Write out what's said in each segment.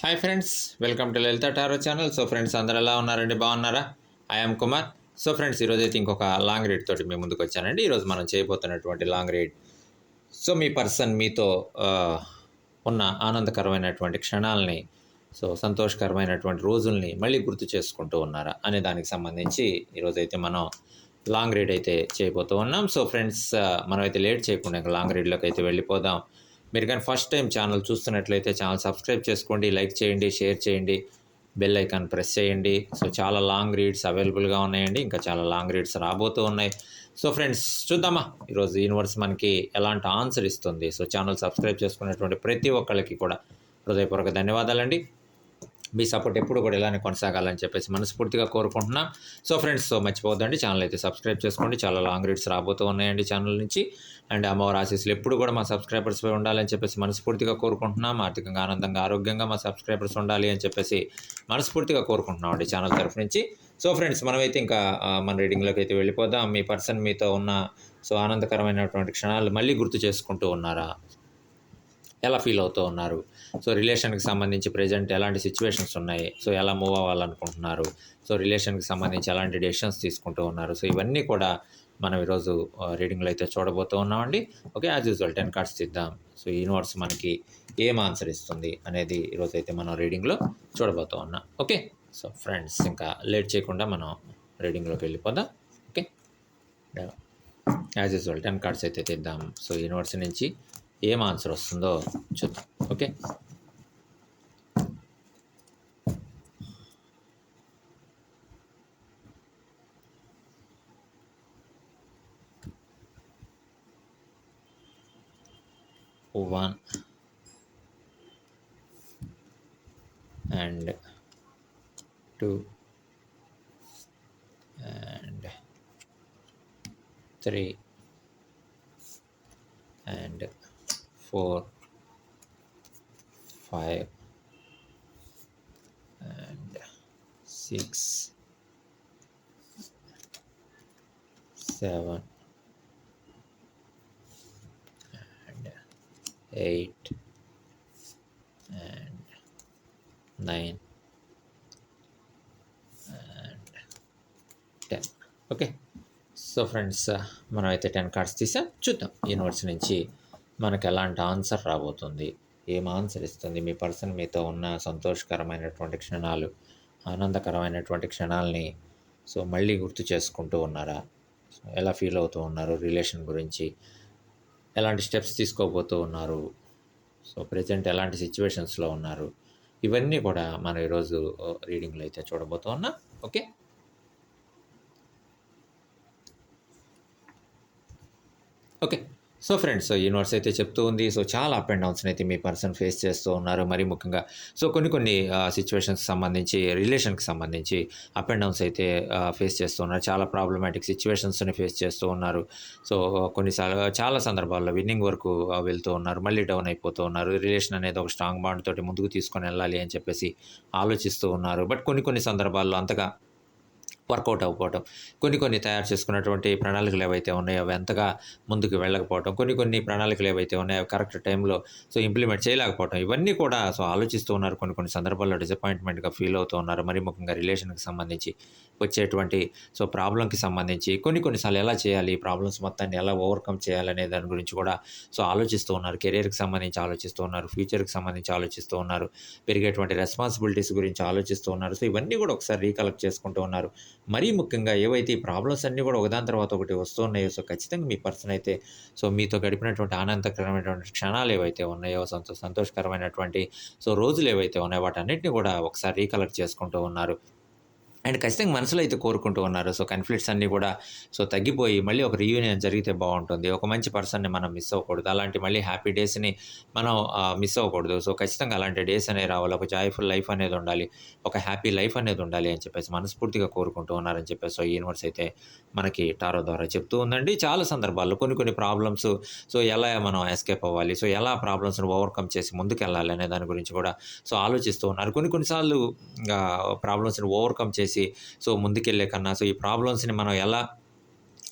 Hi friends welcome to Lalitha tarot channel so friends అందరు ఎలా ఉన్నారండి? బాగున్నారా? ఐఎమ్ కుమార్ సో ఫ్రెండ్స్ ఈరోజు అయితే ఇంకొక లాంగ్ రీడ్ తోటి మీ ముందుకు వచ్చానండి. ఈరోజు మనం చేయబోతున్నటువంటి లాంగ్ రీడ్ సో మీ పర్సన్ మీతో ఉన్న ఆనందకరమైనటువంటి క్షణాలని సో సంతోషకరమైనటువంటి రోజుల్ని మళ్ళీ గుర్తు చేసుకుంటూ ఉన్నారా అనే దానికి సంబంధించి ఈరోజు అయితే మనం లాంగ్ రీడ్ అయితే చేయబోతూ ఉన్నాం. సో ఫ్రెండ్స్ మనం అయితే లేట్ చేయకుండా ఇంకా లాంగ్ రీడ్లోకి అయితే వెళ్ళిపోదాం. మీరు కానీ ఫస్ట్ టైం ఛానల్ చూస్తున్నట్లయితే ఛానల్ సబ్స్క్రైబ్ చేసుకోండి లైక్ చేయండి షేర్ చేయండి బెల్ ఐకాన్ ప్రెస్ చేయండి. సో చాలా లాంగ్ రీడ్స్ అవైలబుల్గా ఉన్నాయండి. ఇంకా చాలా లాంగ్ రీడ్స్ రాబోతూ ఉన్నాయి. సో ఫ్రెండ్స్ చూద్దామా? ఈరోజు యూనివర్స్ మనకి ఎలాంటి ఆన్సర్ ఇస్తుంది? సో ఛానల్ సబ్స్క్రైబ్ చేసుకున్నటువంటి ప్రతి ఒక్కళ్ళకి కూడా హృదయపూర్వక ధన్యవాదాలండి. మీ సపోర్ట్ ఎప్పుడు కూడా ఇలానే కొనసాగాలని చెప్పేసి మనస్ఫూర్తిగా కోరుకుంటున్నాం. సో ఫ్రెండ్స్ సో మర్చిపోద్దండి ఛానల్ అయితే సబ్స్క్రైబ్ చేసుకోండి. చాలా లాంగ్ రీడ్స్ రాబోతూ ఉన్నాయండి ఛానల్ నుంచి. అండ్ అమ్మవారి ఆశీస్సులు ఎప్పుడు కూడా మా సబ్స్క్రైబర్స్ ఉండాలని చెప్పేసి మనస్ఫూర్తిగా కోరుకుంటున్నాం. ఆర్థికంగా ఆనందంగా ఆరోగ్యంగా మా సబ్స్క్రైబర్స్ ఉండాలి అని చెప్పేసి మనస్ఫూర్తిగా కోరుకుంటున్నాం అండి ఛానల్ తరఫు నుంచి. సో ఫ్రెండ్స్ మనమైతే ఇంకా మన రీడింగ్లోకి అయితే వెళ్ళిపోదాం. మీ పర్సన్ మీతో ఉన్న సో ఆనందకరమైనటువంటి క్షణాలు మళ్ళీ గుర్తు చేసుకుంటూ ఉన్నారా? ఎలా ఫీల్ అవుతూ ఉన్నారు? సో రిలేషన్కి సంబంధించి ప్రజెంట్ ఎలాంటి సిచ్యువేషన్స్ ఉన్నాయి? సో ఎలా మూవ్ అవ్వాలనుకుంటున్నారు? సో రిలేషన్కి సంబంధించి ఎలాంటి డెసిషన్స్ తీసుకుంటూ ఉన్నారు? సో ఇవన్నీ కూడా మనం ఈరోజు రీడింగ్లో అయితే చూడబోతూ ఉన్నామండి. Okay as usual ten cards తీద్దాం. సో యూనివర్స్ మనకి ఏం ఆన్సర్ ఇస్తుంది అనేది ఈరోజు అయితే మనం రీడింగ్లో చూడబోతూ ఉన్నాం. ఓకే సో ఫ్రెండ్స్ ఇంకా లేట్ చేయకుండా మనం రీడింగ్లోకి వెళ్ళిపోదాం. Okay as usual ten cards అయితే తీద్దాం. సో యూనివర్స్ నుంచి ఏం ఆన్సర్ వస్తుందో చూద్దాం. Okay one and two and three and four five and six seven and eight and nine and ten. Okay so friends మనం అయితే టెన్ కార్డ్స్ తీసాం. చూద్దాం. యూనివర్స్ నుంచి మనకు ఎలాంటి ఆన్సర్ రాబోతుంది? ఏం ఆన్సర్ ఇస్తుంది? మీ పర్సన్ మీతో ఉన్న సంతోషకరమైనటువంటి క్షణాలు ఆనందకరమైనటువంటి క్షణాలని సో మళ్ళీ గుర్తు చేసుకుంటూ ఉన్నారా? ఎలా ఫీల్ అవుతూ ఉన్నారు రిలేషన్ గురించి ఎలాంటి స్టెప్స్ తీసుకోబోతూ ఉన్నారు సో ప్రజెంట్ ఎలాంటి సిచ్యువేషన్స్లో ఉన్నారు ఇవన్నీ కూడా మనం ఈరోజు రీడింగ్లో అయితే చూడబోతూ ఉన్నా. Okay? Okay. So friends universe అయితే చెప్తూ ఉంది. సో చాలా అప్ అండ్ డౌన్స్ని అయితే మీ పర్సన్ ఫేస్ చేస్తూ ఉన్నారు. మరి ముఖ్యంగా సో కొన్ని కొన్ని సిచ్యువేషన్స్ సంబంధించి రిలేషన్కి సంబంధించి అప్ అండ్ డౌన్స్ అయితే ఫేస్ చేస్తూ ఉన్నారు. చాలా ప్రాబ్లమాటిక్ సిచ్యువేషన్స్ని ఫేస్ చేస్తూ ఉన్నారు. సో కొన్నిసార్లు చాలా సందర్భాల్లో విన్నింగ్ వరకు వెళ్తూ ఉన్నారు. మళ్ళీ డౌన్ అయిపోతూ ఉన్నారు. రిలేషన్ అనేది ఒక స్ట్రాంగ్ బాండ్ తోటి ముందుకు తీసుకొని వెళ్ళాలి అని చెప్పేసి ఆలోచిస్తూ ఉన్నారు. బట్ కొన్ని కొన్ని సందర్భాల్లో అంతగా వర్కౌట్ అవ్వకపోవటం కొన్ని కొన్ని తయారు చేసుకున్నటువంటి ప్రణాళికలు ఏవైతే ఉన్నాయో అవి ఎంతగా ముందుకు వెళ్ళకపోవటం కొన్ని కొన్ని ప్రణాళికలు ఏవైతే ఉన్నాయో అవి కరెక్ట్ టైంలో సో ఇంప్లిమెంట్ చేయలేకపోవటం ఇవన్నీ కూడా సో ఆలోచిస్తూ ఉన్నారు. కొన్ని కొన్ని సందర్భాల్లో డిసప్పాయింట్మెంట్గా ఫీల్ అవుతూ ఉన్నారు. మరి ముఖ్యంగా రిలేషన్కి సంబంధించి వచ్చేటువంటి సో ప్రాబ్లంకి సంబంధించి కొన్ని కొన్నిసార్లు ఎలా చేయాలి ఈ ప్రాబ్లమ్స్ మొత్తాన్ని ఎలా ఓవర్కమ్ చేయాలనే దాని గురించి కూడా సో ఆలోచిస్తూ ఉన్నారు. కెరీర్కి సంబంధించి ఆలోచిస్తూ ఉన్నారు. ఫ్యూచర్కి సంబంధించి ఆలోచిస్తూ ఉన్నారు. పెరిగేటువంటి రెస్పాన్సిబిలిటీస్ గురించి ఆలోచిస్తూ ఉన్నారు. సో ఇవన్నీ కూడా ఒకసారి రీకలెక్ట్ చేసుకుంటూ ఉన్నారు. మరీ ముఖ్యంగా ఏవైతే ఈ ప్రాబ్లమ్స్ అన్నీ కూడా ఒకదాని తర్వాత ఒకటి వస్తున్నాయో సో ఖచ్చితంగా మీ పర్సన్ అయితే సో మీతో గడిపినటువంటి ఆనందకరమైనటువంటి క్షణాలు ఏవైతే ఉన్నాయో సంతో సంతోషకరమైనటువంటి సో రోజులు ఏవైతే ఉన్నాయో వాటన్నిటిని కూడా ఒకసారి రీకలెక్ట్ చేసుకుంటూ ఉన్నారు. అండ్ ఖచ్చితంగా మనసులో అయితే కోరుకుంటూ ఉన్నారు. సో కన్ఫ్లిక్ట్స్ అన్నీ కూడా సో తగ్గిపోయి మళ్ళీ ఒక రీయూనియన్ జరిగితే బాగుంటుంది. ఒక మంచి పర్సన్ని మనం మిస్ అవ్వకూడదు. అలాంటి మళ్ళీ హ్యాపీ డేస్ని మనం మిస్ అవ్వకూడదు. సో ఖచ్చితంగా అలాంటి డేస్ అనేవి రావాలి. ఒక జాయ్ఫుల్ లైఫ్ అనేది ఉండాలి. ఒక హ్యాపీ లైఫ్ అనేది ఉండాలి అని చెప్పేసి మనస్ఫూర్తిగా కోరుకుంటూ ఉన్నారని చెప్పేసి సో యూనివర్స్ అయితే మనకి టారో ద్వారా చెప్తూ ఉందండి. చాలా సందర్భాల్లో కొన్ని కొన్ని ప్రాబ్లమ్స్ సో ఎలా మనం ఎస్కేప్ అవ్వాలి? సో ఎలా ప్రాబ్లమ్స్ని ఓవర్కమ్ చేసి ముందుకెళ్ళాలి అనే దాని గురించి కూడా సో ఆలోచిస్తూ ఉన్నారు. కొన్ని కొన్నిసార్లు ప్రాబ్లమ్స్ని ఓవర్కమ్ చేసి సో ముందుకెళ్ళే కన్నా సో ఈ ప్రాబ్లమ్స్ని మనం ఎలా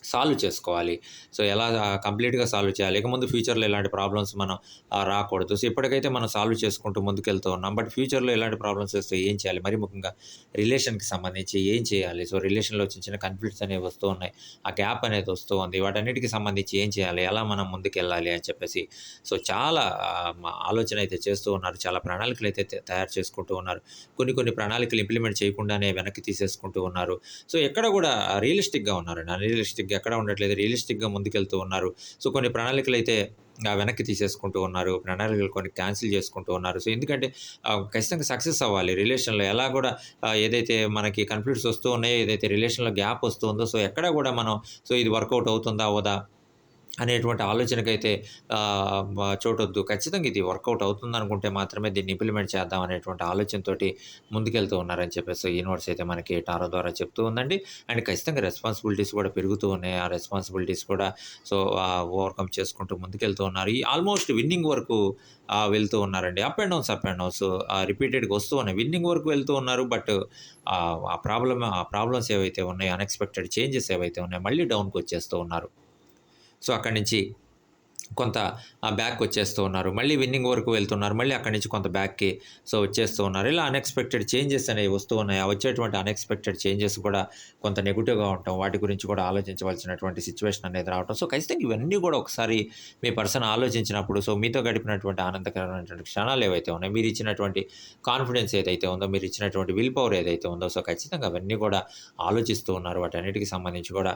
సాల్వ్ చేసుకోవాలి. సో ఎలా కంప్లీట్గా సాల్వ్ చేయాలి. ఇక ముందు ఫ్యూచర్లో ఇలాంటి ప్రాబ్లమ్స్ మనం రాకూడదు. సో ఇప్పటికైతే మనం సాల్వ్ చేసుకుంటూ ముందుకెళ్తూ ఉన్నాం. బట్ ఫ్యూచర్లో ఇలాంటి ప్రాబ్లమ్స్ వస్తే ఏం చేయాలి? మరి ముఖ్యంగా రిలేషన్కి సంబంధించి ఏం చేయాలి? సో రిలేషన్లో చిన్న చిన్న కన్ఫ్లిక్ట్స్ అనేవి వస్తూ ఉన్నాయి. ఆ గ్యాప్ అనేది వస్తూ ఉంది. వాటన్నిటికి సంబంధించి ఏం చేయాలి? ఎలా మనం ముందుకెళ్ళాలి? అని చెప్పేసి సో చాలా ఆలోచన అయితే చేస్తూ ఉన్నారు. చాలా ప్రణాళికలు అయితే తయారు చేసుకుంటూ ఉన్నారు. కొన్ని కొన్ని ప్రణాళికలు ఇంప్లిమెంట్ చేయకుండానే వెనక్కి తీసేసుకుంటూ ఉన్నారు. సో ఎక్కడ కూడా రియలిస్టిక్గా ఉన్నారు. రియలిస్టిక్గా అన్రియలిస్టిక్గా ఎక్కడ ఉండట్లేదు. రియలిస్టిక్గా ముందుకెళ్తూ ఉన్నారు. సో కొన్ని ప్రణాళికలు అయితే వెనక్కి తీసేసుకుంటూ ఉన్నారు. ప్రణాళికలు కొన్ని క్యాన్సిల్ చేసుకుంటూ ఉన్నారు. సో ఎందుకంటే ఖచ్చితంగా సక్సెస్ అవ్వాలి రిలేషన్లో. ఎలా కూడా ఏదైతే మనకి కన్ఫ్లిక్ట్స్ వస్తూ ఉన్నాయో ఏదైతే రిలేషన్లో గ్యాప్ వస్తుందో సో ఎక్కడ కూడా మనం సో ఇది వర్కౌట్ అవుతుందా అవదా అనేటువంటి ఆలోచనకైతే చోటొద్దు. ఖచ్చితంగా ఇది వర్కౌట్ అవుతుంది అనుకుంటే మాత్రమే దీన్ని ఇంప్లిమెంట్ చేద్దాం అనేటువంటి ఆలోచనతో ముందుకెళ్తూ ఉన్నారని చెప్పేసి యూనివర్స్ అయితే మనకి టారో ద్వారా చెప్తూ ఉందండి. అండ్ ఖచ్చితంగా రెస్పాన్సిబిలిటీస్ కూడా పెరుగుతూ ఉన్నాయి. ఆ రెస్పాన్సిబిలిటీస్ కూడా సో ఓవర్కమ్ చేసుకుంటూ ముందుకెళ్తూ ఉన్నారు. ఈ ఆల్మోస్ట్ విన్నింగ్ వరకు వెళ్తూ ఉన్నారండి. Up and downs up and downs. రిపీటెడ్గా వస్తూ ఉన్నాయి. విన్నింగ్ వరకు వెళ్తూ ఉన్నారు. బట్ ఆ ప్రాబ్లమ్ ఆ ప్రాబ్లమ్స్ ఏవైతే ఉన్నాయో అన్ఎక్స్పెక్టెడ్ చేంజెస్ ఏవైతే ఉన్నాయో మళ్ళీ డౌన్కి వచ్చేస్తూ ఉన్నారు. సో అక్కడి నుంచి కొంత బ్యాక్ వచ్చేస్తూ ఉన్నారు. మళ్ళీ విన్నింగ్ వరకు వెళ్తున్నారు. మళ్ళీ అక్కడి నుంచి కొంత బ్యాక్కి సో వచ్చేస్తూ ఉన్నారు. ఇలా అన్ఎక్స్పెక్టెడ్ చేంజెస్ అనేవి వస్తూ ఉన్నాయి. ఆ వచ్చేటువంటి అన్ఎక్స్పెక్టెడ్ చేంజెస్ కూడా కొంత నెగిటివ్గా ఉంటాం వాటి గురించి కూడా ఆలోచించవలసినటువంటి సిచ్యువేషన్ అనేది రావటం. సో ఖచ్చితంగా ఇవన్నీ కూడా ఒకసారి మీ పర్సన్ ఆలోచించినప్పుడు సో మీతో గడిపినటువంటి ఆనందకరమైనటువంటి క్షణాలు ఏవైతే ఉన్నాయో మీరు ఇచ్చినటువంటి కాన్ఫిడెన్స్ ఏదైతే ఉందో మీరు ఇచ్చినటువంటి విల్ పవర్ ఏదైతే ఉందో సో ఖచ్చితంగా అవన్నీ కూడా ఆలోచిస్తూ ఉన్నారు. వాటన్నిటికి సంబంధించి కూడా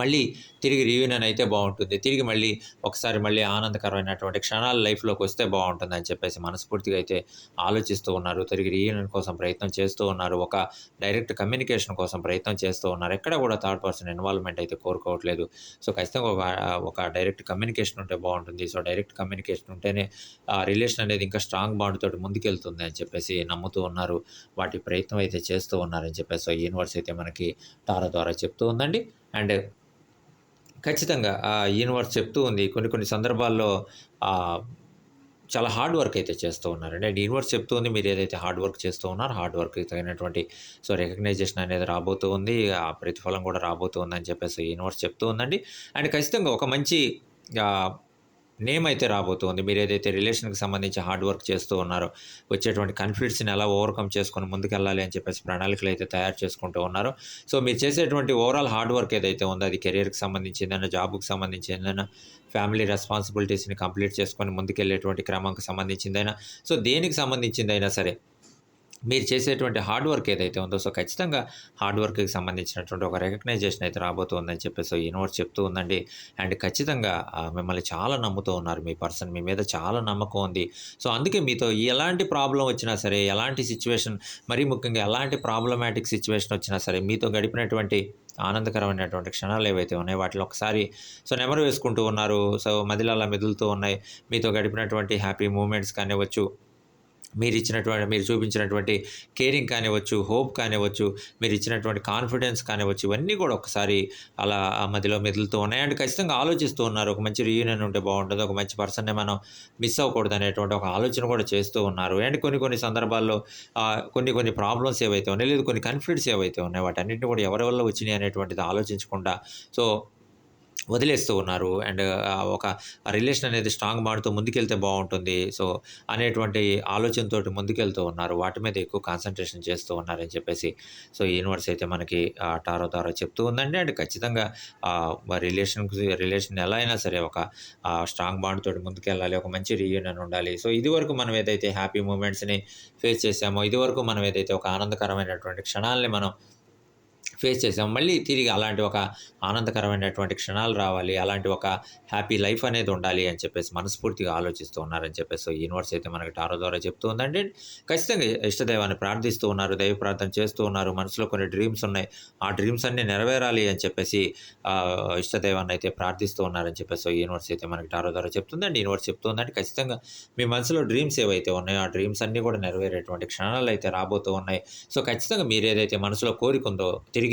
మళ్ళీ తిరిగి రీయూనియన్ అయితే బాగుంటుంది. తిరిగి మళ్ళీ ఒకసారి మళ్ళీ ఆనందకరమైనటువంటి క్షణాలు లైఫ్లోకి వస్తే బాగుంటుంది అని చెప్పేసి మనస్ఫూర్తిగా అయితే ఆలోచిస్తూ ఉన్నారు. తిరిగి రీయూనియన్ కోసం ప్రయత్నం చేస్తూ ఉన్నారు. ఒక డైరెక్ట్ కమ్యూనికేషన్ కోసం ప్రయత్నం చేస్తూ ఉన్నారు. ఎక్కడ కూడా థర్డ్ పర్సన్ ఇన్వాల్వ్మెంట్ అయితే కోరుకోవట్లేదు. సో ఖచ్చితంగా ఒక ఒక డైరెక్ట్ కమ్యూనికేషన్ ఉంటే బాగుంటుంది. సో డైరెక్ట్ కమ్యూనికేషన్ ఉంటేనే ఆ రిలేషన్ అనేది ఇంకా స్ట్రాంగ్ బాండ్ తోటి ముందుకెళ్తుంది అని చెప్పేసి నమ్ముతూ ఉన్నారు. వాటి ప్రయత్నం అయితే చేస్తూ ఉన్నారని చెప్పేసి యూనివర్స్ అయితే మనకి టారా ద్వారా చెప్తూ ఉందండి. అండ్ ఖచ్చితంగా ఆ యూనివర్స్ చెప్తూ ఉంది. కొన్ని కొన్ని సందర్భాల్లో చాలా హార్డ్ వర్క్ అయితే చేస్తూ ఉన్నారండి అండ్ యూనివర్స్ చెప్తూ ఉంది మీరు ఏదైతే హార్డ్ వర్క్ చేస్తూ ఉన్నారో హార్డ్ వర్క్ తగినటువంటి సో రికగ్నైజేషన్ అనేది రాబోతూ ఉంది. ఆ ప్రతిఫలం కూడా రాబోతూ ఉందని చెప్పేసి యూనివర్స్ చెప్తూ ఉందండి. అండ్ ఖచ్చితంగా ఒక మంచి నేమ్ అయితే రాబోతుంది. మీరు ఏదైతే రిలేషన్కి సంబంధించి హార్డ్ వర్క్ చేస్తూ ఉన్నారో వచ్చేటువంటి కన్ఫ్లిక్ట్స్ని ఎలా ఓవర్కమ్ చేసుకొని ముందుకెళ్ళాలి అని చెప్పేసి ప్రణాళికలు అయితే తయారు చేసుకుంటూ ఉన్నారు సో మీరు చేసేటువంటి ఓవరాల్ హార్డ్ వర్క్ ఏదైతే ఉందో అది కెరియర్కి సంబంధించి ఏదైనా జాబ్కి సంబంధించి ఏదైనా ఫ్యామిలీ రెస్పాన్సిబిలిటీస్ని కంప్లీట్ చేసుకొని ముందుకెళ్ళేటువంటి క్రమంకి సంబంధించిందైనా సో దేనికి సంబంధించిందైనా సరే మీరు చేసేటువంటి హార్డ్ వర్క్ ఏదైతే ఉందో సో ఖచ్చితంగా హార్డ్ వర్క్కి సంబంధించినటువంటి ఒక రికగ్నైజేషన్ అయితే రాబోతుందని చెప్పేసి యూనివర్స్ చెప్తూ ఉందండి. అండ్ ఖచ్చితంగా మిమ్మల్ని చాలా నమ్ముతూ ఉన్నారు మీ పర్సన్. మీ మీద చాలా నమ్మకం ఉంది. సో అందుకే మీతో ఎలాంటి ప్రాబ్లం వచ్చినా సరే ఎలాంటి సిచ్యువేషన్ మరీ ముఖ్యంగా ఎలాంటి ప్రాబ్లమాటిక్ సిచ్యువేషన్ వచ్చినా సరే మీతో గడిపినటువంటి ఆనందకరమైనటువంటి క్షణాలు ఏవైతే ఉన్నాయో వాటిలో ఒకసారి సో నెమరు వేసుకుంటూ ఉన్నారు. సో మదిలాల మెదులుతూ ఉన్నాయి. మీతో గడిపినటువంటి హ్యాపీ మూమెంట్స్ కానివ్వచ్చు మీరు ఇచ్చినటువంటి మీరు చూపించినటువంటి కేరింగ్ కానివ్వచ్చు హోప్ కానివ్వచ్చు మీరు ఇచ్చినటువంటి కాన్ఫిడెన్స్ కానివ్వచ్చు ఇవన్నీ కూడా ఒకసారి అలా ఆ మధ్యలో మెదులుతూ ఉన్నాయి. అండ్ ఖచ్చితంగా ఆలోచిస్తూ ఉన్నారు. ఒక మంచి రీయూనియన్ ఉంటే బాగుంటుంది. ఒక మంచి పర్సన్ని మనం మిస్ అవ్వకూడదు అనేటువంటి ఒక ఆలోచన కూడా చేస్తూ ఉన్నారు. అండ్ కొన్ని కొన్ని సందర్భాల్లో కొన్ని కొన్ని ప్రాబ్లమ్స్ ఏవైతే ఉన్నాయి లేదు కొన్ని కన్ఫ్లిక్ట్స్ ఏవైతే ఉన్నాయి వాటన్నిటిని కూడా ఎవరి వల్ల వచ్చినాయి అనేటువంటిది ఆలోచించకుండా సో వదిలేస్తూ ఉన్నారు. అండ్ ఒక రిలేషన్ అనేది స్ట్రాంగ్ మాడుతూ ముందుకెళ్తే బాగుంటుంది. సో అనేటువంటి ఆలోచనతో ముందుకెళ్తూ ఉన్నారు. వాటి మీద ఎక్కువ కాన్సన్ట్రేషన్ చేస్తూ ఉన్నారని చెప్పేసి సో యూనివర్స్ అయితే మనకి టారో తారో చెప్తూ ఉందండి. అండ్ ఖచ్చితంగా రిలేషన్ రిలేషన్ ఎలా అయినా సరే ఒక స్ట్రాంగ్ బాండ్ తోటి ముందుకెళ్ళాలి. ఒక మంచి రీయూనియన్ ఉండాలి. సో ఇదివరకు మనం ఏదైతే హ్యాపీ మూమెంట్స్ని ఫేస్ చేసామో ఇదివరకు మనం ఏదైతే ఒక ఆనందకరమైనటువంటి క్షణాలని మనం ఫేస్ చేసాం. మళ్ళీ తిరిగి అలాంటి ఒక ఆనందకరమైనటువంటి క్షణాలు రావాలి. అలాంటి ఒక హ్యాపీ లైఫ్ అనేది ఉండాలి అని చెప్పేసి మనస్ఫూర్తిగా ఆలోచిస్తూ ఉన్నారని చెప్పేసి యూనివర్స్ అయితే మనకి టారో ద్వారా చెప్తూ ఉందండి. ఖచ్చితంగా ఇష్టదైవాన్ని ప్రార్థిస్తూ ఉన్నారు. దైవ ప్రార్థన చేస్తూ ఉన్నారు. మనసులో కొన్ని డ్రీమ్స్ ఉన్నాయి. ఆ డ్రీమ్స్ అన్నీ నెరవేరాలి అని చెప్పేసి ఇష్టదైవాన్ని అయితే ప్రార్థిస్తూ ఉన్నారని చెప్పేసి యూనివర్స్ అయితే మనకి టారో ద్వారా చెప్తుందండి. యూనివర్స్ చెప్తుందండి ఖచ్చితంగా మీ మనసులో డ్రీమ్స్ ఏవైతే ఉన్నాయో ఆ డ్రీమ్స్ అన్నీ కూడా నెరవేరేటువంటి క్షణాలు అయితే రాబోతూ ఉన్నాయి. సో ఖచ్చితంగా మీరు ఏదైతే మనసులో కోరిక ఉందో తిరిగి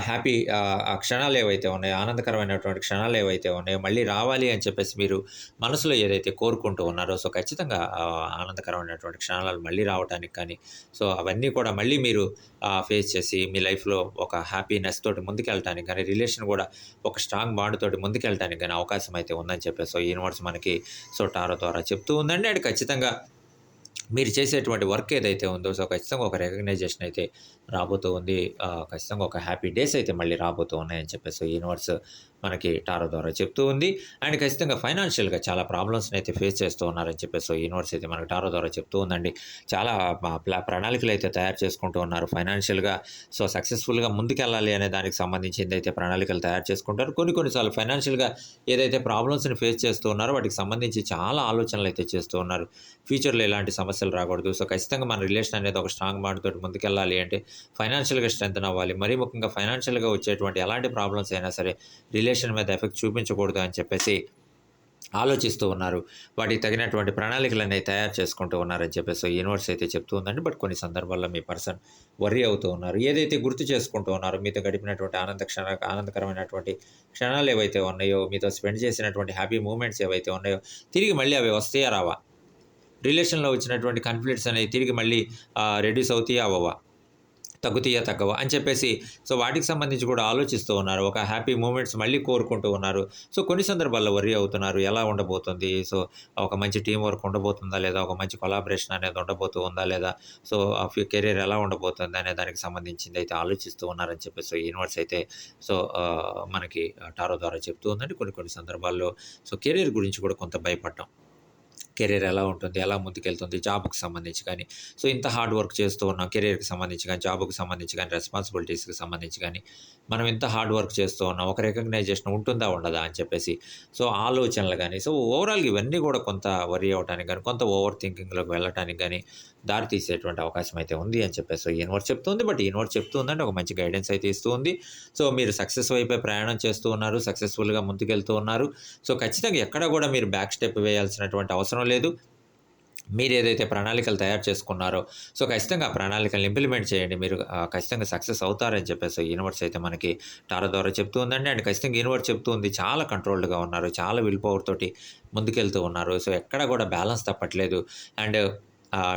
హ్యాపీ ఆ క్షణాలు ఏవైతే ఉన్నాయో ఆనందకరమైనటువంటి క్షణాలు ఏవైతే ఉన్నాయో మళ్ళీ రావాలి అని చెప్పేసి మీరు మనసులో ఏదైతే కోరుకుంటూ ఉన్నారో సో ఖచ్చితంగా ఆనందకరమైనటువంటి క్షణాలు మళ్ళీ రావడానికి కానీ సో అవన్నీ కూడా మళ్ళీ మీరు ఫేస్ చేసి మీ లైఫ్లో ఒక హ్యాపీనెస్ తోటి ముందుకెళ్ళటానికి కానీ రిలేషన్ కూడా ఒక స్ట్రాంగ్ బాండ్ తోటి ముందుకెళ్ళటానికి కానీ అవకాశం అయితే ఉందని చెప్పేసి సో యూనివర్స్ మనకి సో టారో ద్వారా చెప్తూ ఉందండి. అండ్ ఖచ్చితంగా మీరు చేసేటువంటి వర్క్ ఏదైతే ఉందో సో ఖచ్చితంగా ఒక రికగ్నైజేషన్ అయితే రాబోతూ ఉంది. ఖచ్చితంగా ఒక హ్యాపీ డేస్ అయితే మళ్ళీ రాబోతూ ఉన్నాయని చెప్పేసి యూనివర్స్ మనకి టారో ద్వారా చెప్తూ ఉంది. అండ్ ఖచ్చితంగా ఫైనాన్షియల్గా చాలా ప్రాబ్లమ్స్ని అయితే ఫేస్ చేస్తూ ఉన్నారని చెప్పేసి యూనివర్స్ అయితే మనకి టారో ద్వారా చెప్తూ ఉందండి. చాలా ప్లా ప్రణాళికలు అయితే తయారు చేసుకుంటూ ఉన్నారు ఫైనాన్షియల్గా. సో సక్సెస్ఫుల్గా ముందుకెళ్ళాలి అనే దానికి సంబంధించింది అయితే ప్రణాళికలు తయారు చేసుకుంటారు. కొన్ని కొన్నిసార్లు ఫైనాన్షియల్గా ఏదైతే ప్రాబ్లమ్స్ని ఫేస్ చేస్తూ ఉన్నారో వాటికి సంబంధించి చాలా ఆలోచనలు అయితే చేస్తూ ఉన్నారు. ఫ్యూచర్లో ఎలాంటి సమస్యలు రాకూడదు. సో ఖచ్చితంగా మన రిలేషన్ అనేది ఒక స్ట్రాంగ్ బాండ్ తోటి ముందుకెళ్ళాలి అంటే ఫైనాన్షియల్గా స్ట్రెంత్ అవ్వాలి. మరీ ముఖ్యంగా ఫైనాన్షియల్గా వచ్చేటువంటి ఎలాంటి ప్రాబ్లమ్స్ అయినా సరే రిలేషన్ మీద ఎఫెక్ట్ చూపించకూడదు అని చెప్పేసి ఆలోచిస్తూ ఉన్నారు. వాటికి తగినటువంటి ప్రణాళికలన్నీ తయారు చేసుకుంటూ ఉన్నారని చెప్పేసి యూనివర్స్ అయితే చెప్తూ ఉందండి. బట్ కొన్ని సందర్భాల్లో మీ పర్సన్ వర్రీ అవుతూ ఉన్నారు. ఏదైతే గుర్తు చేసుకుంటూ ఉన్నారో మీతో గడిపినటువంటి ఆనంద క్షణ ఆనందకరమైనటువంటి క్షణాలు ఏవైతే ఉన్నాయో మీతో స్పెండ్ చేసినటువంటి హ్యాపీ మూమెంట్స్ ఏవైతే ఉన్నాయో తిరిగి మళ్ళీ అవి వస్తాయా రావా? రిలేషన్లో వచ్చినటువంటి కన్ఫ్లిక్ట్స్ అనేవి తిరిగి మళ్ళీ రెడ్యూస్ అవుతాయా అవ్వవా? తగ్గుతీయ తగ్గవా అని చెప్పేసి సో వాటికి సంబంధించి కూడా ఆలోచిస్తూ ఉన్నారు. ఒక హ్యాపీ మూమెంట్స్ మళ్ళీ కోరుకుంటూ ఉన్నారు. సో కొన్ని సందర్భాల్లో వరి అవుతున్నారు. ఎలా ఉండబోతుంది? సో ఒక మంచి టీం వర్క్ ఉండబోతుందా లేదా? ఒక మంచి కొలాబరేషన్ అనేది ఉండబోతూ ఉందా లేదా? సో ఆ కెరీర్ ఎలా ఉండబోతుంది అనే దానికి సంబంధించింది అయితే ఆలోచిస్తూ ఉన్నారని చెప్పేసి సో యూనివర్స్ అయితే సో మనకి టారో ద్వారా చెప్తూ ఉందండి. కొన్ని కొన్ని సందర్భాల్లో సో కెరీర్ గురించి కూడా కొంత భయపడ్డాం. కెరీర్ ఎలా ఉంటుంది ఎలా ముందుకెళ్తుంది జాబ్కి సంబంధించి కానీ సో ఇంత హార్డ్ వర్క్ చేస్తూ ఉన్నాం కెరీర్కి సంబంధించి కానీ జాబ్కి సంబంధించి కానీ రెస్పాన్సిబిలిటీస్కి సంబంధించి కానీ మనం ఇంత హార్డ్ వర్క్ చేస్తూ ఉన్నాం ఒక రికగ్నైజేషన్ ఉంటుందా ఉండదా అని చెప్పేసి సో ఆలోచనలు కానీ సో ఓవరాల్ ఇవన్నీ కూడా కొంత వరి అవ్వడానికి కానీ కొంత ఓవర్ థింకింగ్లోకి వెళ్ళటానికి కానీ దారి తీసేటువంటి అవకాశం అయితే ఉంది అని చెప్పేసి యూనివర్స్ చెప్తుంది బట్ యూనివర్స్ చెప్తుందంటే ఒక మంచి గైడెన్స్ అయితే ఇస్తూ ఉంది. సో మీరు సక్సెస్ వైపే ప్రయాణం చేస్తూ ఉన్నారు సక్సెస్ఫుల్గా ముందుకెళ్తూ ఉన్నారు. సో ఖచ్చితంగా ఎక్కడ కూడా మీరు బ్యాక్ స్టెప్ వేయాల్సినటువంటి అవసరం లేదు. మీరు ఏదైతే ప్రణాళికలు తయారు చేసుకున్నారో సో ఖచ్చితంగా ఆ ప్రణాళికలను ఇంప్లిమెంట్ చేయండి. మీరు ఖచ్చితంగా సక్సెస్ అవుతారని చెప్పేసి యూనివర్స్ అయితే మనకి టారా ద్వారా చెప్తూ ఉందండి. అండ్ ఖచ్చితంగా యూనివర్స్ చెప్తూ ఉంది. చాలా కంట్రోల్డ్గా ఉన్నారు. చాలా విల్ పవర్ తోటి ముందుకెళ్తూ ఉన్నారు. సో ఎక్కడ కూడా బ్యాలెన్స్ తప్పట్లేదు. అండ్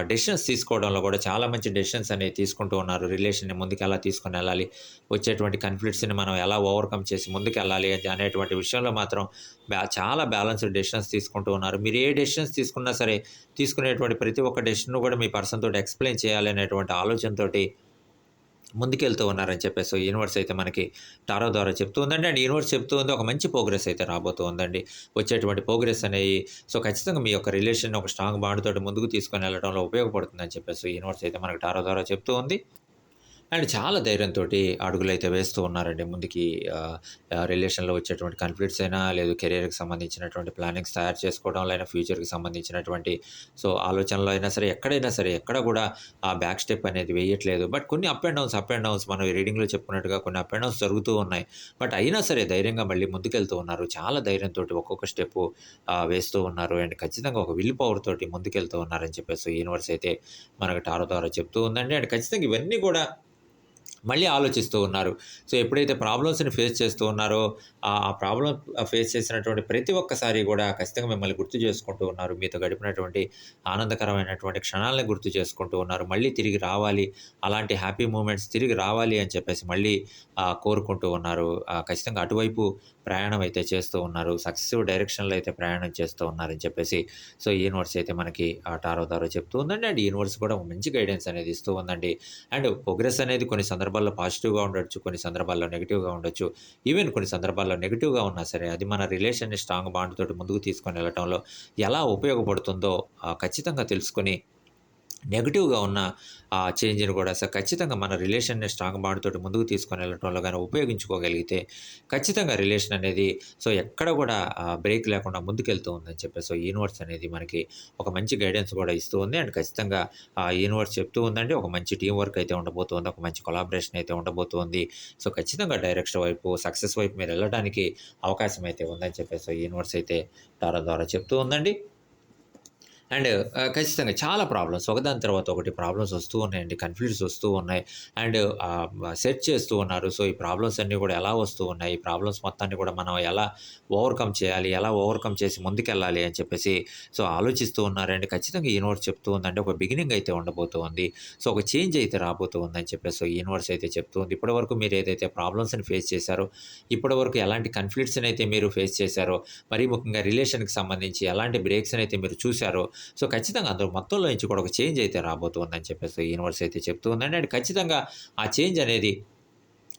డెసిషన్స్ తీసుకోవడంలో కూడా చాలా మంచి డెసిషన్స్ అనేవి తీసుకుంటూ ఉన్నారు. రిలేషన్ని ముందుకు ఎలా తీసుకొని వెళ్ళాలి? వచ్చేటువంటి కన్ఫ్లిక్ట్స్ని మనం ఎలా ఓవర్కమ్ చేసి ముందుకు వెళ్ళాలి అనేటువంటి విషయంలో మాత్రం బ్యా చాలా బ్యాలెన్స్డ్ డెసిషన్స్ తీసుకుంటూ ఉన్నారు. మీరు ఏ డెసిషన్స్ తీసుకున్నా సరే తీసుకునేటువంటి ప్రతి ఒక్క డెసిషన్ కూడా మీ పర్సన్ తోటి ఎక్స్ప్లెయిన్ చేయాలి అనేటువంటి ఆలోచనతోటి ముందుకెళ్తూ ఉన్నారని చెప్పేసి యూనివర్స్ అయితే మనకి టారో ద్వారా చెప్తూ ఉందండి. అండ్ యూనివర్స్ చెప్తూ ఉంది ఒక మంచి ప్రోగ్రెస్ అయితే రాబోతూ ఉందండి. వచ్చేటువంటి ప్రోగ్రెస్ అనేవి సో ఖచ్చితంగా మీ యొక్క రిలేషన్ ఒక స్ట్రాంగ్ బాండ్ తోటి ముందుకు తీసుకొని వెళ్ళడంలో ఉపయోగపడుతుందని చెప్పేసి యూనివర్స్ అయితే మనకి టారో ద్వారా చెప్తూ ఉంది. అండ్ చాలా ధైర్యంతో అడుగులు అయితే వేస్తూ ఉన్నారండి. ముందుకి రిలేషన్లో వచ్చేటువంటి కాన్ఫ్లిక్ట్స్ అయినా లేదు కెరీర్కి సంబంధించినటువంటి ప్లానింగ్స్ తయారు చేసుకోవడంలో అయినా ఫ్యూచర్కి సంబంధించినటువంటి సో ఆలోచనలో అయినా సరే ఎక్కడైనా సరే ఎక్కడ కూడా ఆ బ్యాక్ స్టెప్ అనేది వేయట్లేదు. బట్ కొన్ని up and downs up and downs మనం రీడింగ్లో చెప్పుకున్నట్టుగా కొన్ని అప్ అండ్ డౌన్స్ జరుగుతూ ఉన్నాయి. బట్ అయినా సరే ధైర్యంగా మళ్ళీ ముందుకెళ్తూ ఉన్నారు. చాలా ధైర్యంతో ఒక్కొక్క స్టెప్ వేస్తూ ఉన్నారు. అండ్ ఖచ్చితంగా ఒక విల్ పవర్ తోటి ముందుకెళ్తూ ఉన్నారని చెప్పేసి యూనివర్స్ అయితే మనకు టారో ద్వారా చెప్తూ ఉందండి. అండ్ ఖచ్చితంగా ఇవన్నీ కూడా మళ్ళీ ఆలోచిస్తూ ఉన్నారు. సో ఎప్పుడైతే ప్రాబ్లమ్స్ని ఫేస్ చేస్తూ ఉన్నారో ఆ ప్రాబ్లం ఫేస్ చేసినటువంటి ప్రతి ఒక్కసారి కూడా ఖచ్చితంగా మిమ్మల్ని గుర్తు చేసుకుంటూ ఉన్నారు. మీతో గడిపినటువంటి ఆనందకరమైనటువంటి క్షణాలను గుర్తు చేసుకుంటూ ఉన్నారు. మళ్ళీ తిరిగి రావాలి. అలాంటి హ్యాపీ మూమెంట్స్ తిరిగి రావాలి అని చెప్పేసి మళ్ళీ కోరుకుంటూ ఉన్నారు. ఖచ్చితంగా అటువైపు ప్రయాణం అయితే చేస్తూ ఉన్నారు. సక్సెసివ్ డైరెక్షన్లో అయితే ప్రయాణం చేస్తూ ఉన్నారని చెప్పేసి సో యూనివర్స్ అయితే మనకి ఆ టారో దారో చెప్తూ ఉందండి. అండ్ యూనివర్స్ కూడా మంచి గైడెన్స్ అనేది ఇస్తూ ఉందండి. అండ్ ప్రోగ్రెస్ అనేది కొన్ని సందర్భాల్లో పాజిటివ్గా ఉండొచ్చు కొన్ని సందర్భాల్లో నెగిటివ్గా ఉండొచ్చు. ఈవెన్ కొన్ని సందర్భాల్లో నెగిటివ్గా ఉన్నా సరే అది మన రిలేషన్ని స్ట్రాంగ్ బాండ్ తోటి ముందుకు తీసుకొని వెళ్ళటంలో ఎలా ఉపయోగపడుతుందో ఖచ్చితంగా తెలుసుకొని నెగిటివ్గా ఉన్న ఆ చేంజ్ని కూడా సో ఖచ్చితంగా మన రిలేషన్ని స్ట్రాంగ్ బాండ్తో ముందుకు తీసుకొని వెళ్ళటంలో కానీ ఉపయోగించుకోగలిగితే ఖచ్చితంగా రిలేషన్ అనేది సో ఎక్కడ కూడా బ్రేక్ లేకుండా ముందుకెళ్తూ ఉందని చెప్పి సో యూనివర్స్ అనేది మనకి ఒక మంచి గైడెన్స్ కూడా ఇస్తూ ఉంది. అండ్ ఖచ్చితంగా ఆ యూనివర్స్ చెప్తూ ఉందండి ఒక మంచి టీం వర్క్ అయితే ఉండబోతుంది ఒక మంచి కొలాబరేషన్ అయితే ఉండబోతుంది. సో ఖచ్చితంగా డైరెక్షన్ వైపు సక్సెస్ వైపు మీరు వెళ్ళడానికి అవకాశం అయితే ఉందని చెప్పేసి సో యూనివర్స్ అయితే తారా ద్వారా చెప్తూ ఉందండి. అండ్ ఖచ్చితంగా చాలా ప్రాబ్లమ్స్ ఒకదాని తర్వాత ఒకటి ప్రాబ్లమ్స్ వస్తూ ఉన్నాయండి. కన్ఫ్యూజ్ వస్తూ ఉన్నాయి. అండ్ సెర్చ్ చేస్తూ ఉన్నారు. సో, ఈ ప్రాబ్లమ్స్ అన్నీ కూడా ఎలా వస్తూ ఉన్నాయి? ఈ ప్రాబ్లమ్స్ మొత్తాన్ని కూడా మనం ఎలా ఓవర్‌కమ్ చేయాలి? ఎలా ఓవర్‌కమ్ చేసి ముందుకెళ్ళాలి అని చెప్పేసి సో, ఆలోచిస్తూ ఉన్నారండి. ఖచ్చితంగా యూనివర్స్ చెప్తూ ఉందంటే ఒక బిగినింగ్ అయితే ఉండబోతూ ఉంది. సో, ఒక చేంజ్ అయితే రాబోతూ ఉందని చెప్పేసి యూనివర్స్ అయితే చెప్తూ ఉంది. ఇప్పటివరకు మీరు ఏదైతే ప్రాబ్లమ్స్‌ని ఫేస్ చేశారో, ఇప్పటివరకు ఎలాంటి కన్‌ఫ్లిక్ట్స్‌ని అయితే మీరు ఫేస్ చేశారో, మరీ ముఖ్యంగా రిలేషన్‌కి సంబంధించి ఎలాంటి బ్రేక్స్‌ని అయితే మీరు చూశారో సో, ఖచ్చితంగా అందులో మొత్తంలో నుంచి కూడా ఒక చేంజ్ అయితే రాబోతుందని చెప్పేసి యూనివర్స్ అయితే చెప్తూ ఉందండి. అండ్ ఖచ్చితంగా ఆ చేంజ్ అనేది